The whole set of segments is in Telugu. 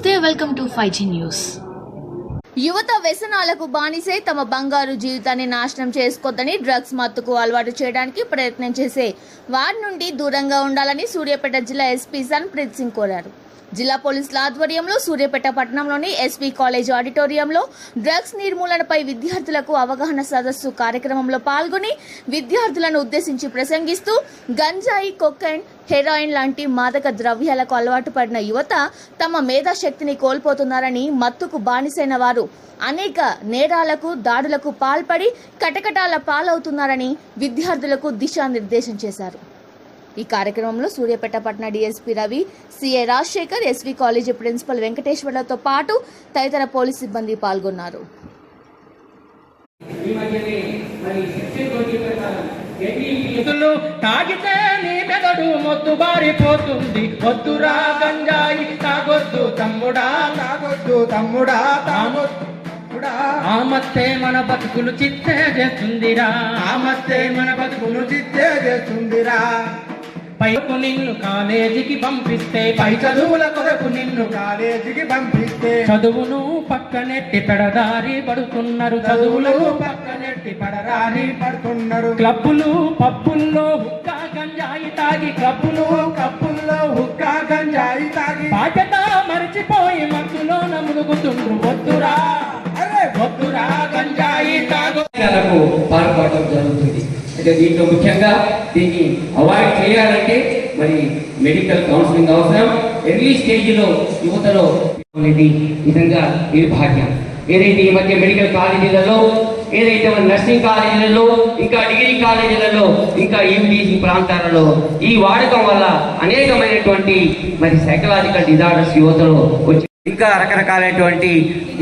నమస్తే welcome to five G news. యువత వ్యసనాలకు బానిసే తమ బంగారు జీవితాన్ని నాశనం చేసుకోద్దని డ్రగ్స్ మత్తుకు అలవాటు చేయడానికి ప్రయత్నం చేసే వారి నుండి దూరంగా ఉండాలని సూర్యాపేట జిల్లా ఎస్పీ సన్ప్రీత్ సింగ్ కోరారు. జిల్లా పోలీసుల ఆధ్వర్యంలో సూర్యాపేట పట్టణంలోని ఎస్పీ కాలేజ్ ఆడిటోరియంలో డ్రగ్స్ నిర్మూలనపై విద్యార్థులకు అవగాహన సదస్సు కార్యక్రమంలో పాల్గొని విద్యార్థులను ఉద్దేశించి ప్రసంగిస్తూ గంజాయి కొక్కైన్ హెరాయిన్ లాంటి మాదక ద్రవ్యాలకు అలవాటు పడిన యువత తమ మేధాశక్తిని కోల్పోతున్నారని మత్తుకు బానిసైన వారు. అనేక నేరాలకు దాడులకు పాల్పడి కటకటాల పాలవుతున్నారని విద్యార్థులకు దిశానిర్దేశం చేశారు. ఈ కార్యక్రమంలో సూర్యాపేట పట్టణ DSP Ravi CI Rajasekhar SV college principal వెంకటేశ్వర్లతో పాటు తదితర పోలీస్ సిబ్బంది పాల్గొన్నారు. తాగితే నీ మెదడు మొద్దు బారిపోతుంది. వద్దురా గంజాయి తాగొద్దు తమ్ముడా తాగొద్దు తమ్ముడా తాగొద్దు తమ్ముడా. ఆ మత్తే మన బతుకులు చిత్తే చేస్తుందిరా. ఆమస్తే మన బతుకును చిత్తే చేస్తుందిరా. పైకు నిన్ను కాలేజీకి పంపిస్తే పై చదువుల కొరకు నిన్ను కాలేజీకి పంపిస్తే. చదువును పక్కనెట్టి పెడదారి పడుతున్నారు చదువులు పక్కనెట్టి పడరాని పడుతున్నారు. క్లబ్బులు పబ్బుల్లో హుక్కా గంజాయి తాగి క్లబ్బులు కప్పుల్లో హుక్కా గంజాయి తాగి. బాధ్యత మరిచిపోయి మత్తులోన మునుగుతుండ్రు. వద్దురా అరే! వద్దురా గంజాయి తాగు. పాల్పడటం జరుగుతుంది. అయితే దీంట్లో ముఖ్యంగా దీన్ని అవాయిడ్ చేయాలంటే మరి మెడికల్ కౌన్సిలింగ్ అవసరం. ఎర్లీ స్టేజ్లో యువతలో అనేది నిజంగా నిర్భాగ్యం. ఏదైతే ఈ మధ్య మెడికల్ కాలేజీలలో ఏదైతే మన నర్సింగ్ కాలేజీలలో ఇంకా డిగ్రీ కాలేజీలలో ఇంకా యూడీసీ ప్రాంతాలలో ఈ వాడకం వల్ల అనేకమైనటువంటి మరి సైకలాజికల్ డిజార్డర్స్ యువతలో వచ్చి ఇంకా రకరకాలైనటువంటి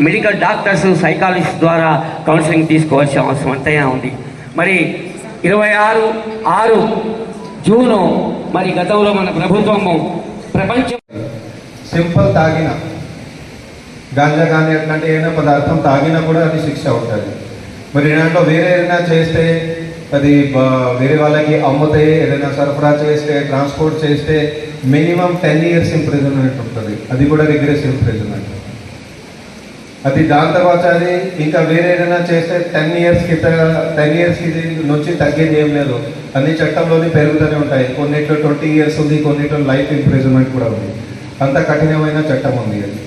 మెడికల్ డాక్టర్స్ సైకాలజిస్ట్ ద్వారా కౌన్సిలింగ్ తీసుకోవాల్సిన అవసరం అంతైనా ఉంది. మరి ఇరవై ఆరు ఆరు జూను మరి గతంలో మన ప్రభుత్వము ప్రపంచం సింపుల్ తాగిన. గాంజా కానీ అట్లాంటి ఏదైనా పదార్థం తాగినా కూడా అది శిక్ష ఉంటుంది. మరి దాంట్లో వేరే ఏదైనా చేస్తే అది వేరే వాళ్ళకి అమ్ముతే ఏదైనా సరఫరా చేస్తే ట్రాన్స్పోర్ట్ చేస్తే మినిమం టెన్ ఇయర్స్ ఇంప్రిజన్మెంట్ ఉంటుంది. అది కూడా రిగ్రెస్ ఇంప్రిజన్మెంట్. అది దాని తర్వాత అది ఇంకా వేరే ఏదైనా చేస్తే టెన్ ఇయర్స్కి టెన్ ఇయర్స్కి నుంచి తగ్గేది ఏం లేదు. అన్ని చట్టంలోనే పెరుగుతూనే ఉంటాయి. కొన్నిట్లో ట్వంటీ ఇయర్స్ ఉంది కొన్నిట్లో లైఫ్ ఇంప్రిజన్మెంట్ కూడా ఉంది. అంత కఠినమైన చట్టం ఉంది అది.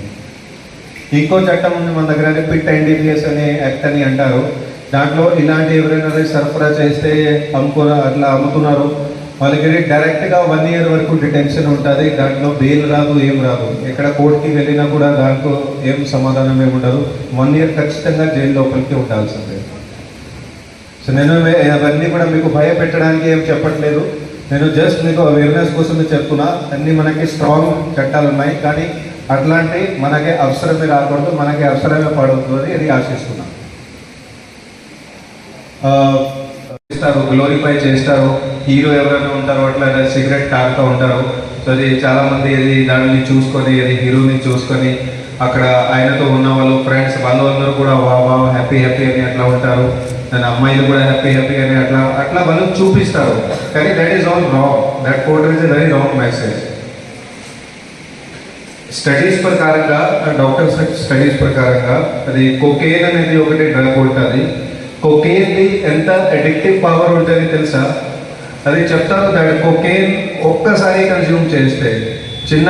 ఇంకో చట్టం ఉంది మన దగ్గర పిట్ ఎన్డీపీఎస్ అనే యాక్ట్ అని అంటారు. దాంట్లో ఇలాంటి ఎవరైనా సరఫరా చేస్తే అమ్ముకో అట్లా అమ్ముతున్నారు. వాళ్ళకి డైరెక్ట్గా వన్ ఇయర్ వరకు డిటెన్షన్ ఉంటుంది. దాంట్లో బెయిల్ రాదు ఏం రాదు. ఎక్కడ కోర్టుకి వెళ్ళినా కూడా దాంట్లో ఏం సమాధానం ఏమి ఉండదు. వన్ ఇయర్ ఖచ్చితంగా జైలు లోపలికి ఉండాల్సిందే. సో నేను అవన్నీ కూడా మీకు భయపెట్టడానికి ఏం చెప్పట్లేదు. నేను జస్ట్ మీకు అవేర్నెస్ కోసమే చెప్తున్నా. అన్ని మనకి స్ట్రాంగ్ చట్టాలు ఉన్నాయి. కానీ అట్లాంటి మనకి అవసరమే రాకూడదు మనకి అవసరమే పడవద్దు అని ఆశిస్తున్నాను చేస్తారు గ్లోరిఫై చేస్తారు. హీరో ఎవరైనా ఉంటారో అట్లా సిగరెట్ తాగుతూ ఉంటారు సో అది చాలామంది ఇది దానిని చూసుకొని అది హీరోని చూసుకొని అక్కడ ఆయనతో ఉన్న వాళ్ళు ఫ్రెండ్స్ వాళ్ళు అందరూ కూడా వా వా హ్యాపీ హ్యాపీ అని అట్లా ఉంటారు. దాని అమ్మాయిలు కూడా హ్యాపీ హ్యాపీ అని అట్లా అట్లా వాళ్ళు చూపిస్తారు. కానీ that is all wrong that code is a very wrong message studies ప్రకారంగా డాక్టర్ స్టడీస్ ప్రకారంగా అది కొకేన్ అనేది ఒకటి డ్రగ్ ఉంటుంది. కొకేన్ది ఎంత అడిక్టివ్ పవర్ ఉంటుంది తెలుసా? అది చెప్తారు దాని కొకేన్ ఒక్కసారి కన్జ్యూమ్ చేస్తే చిన్న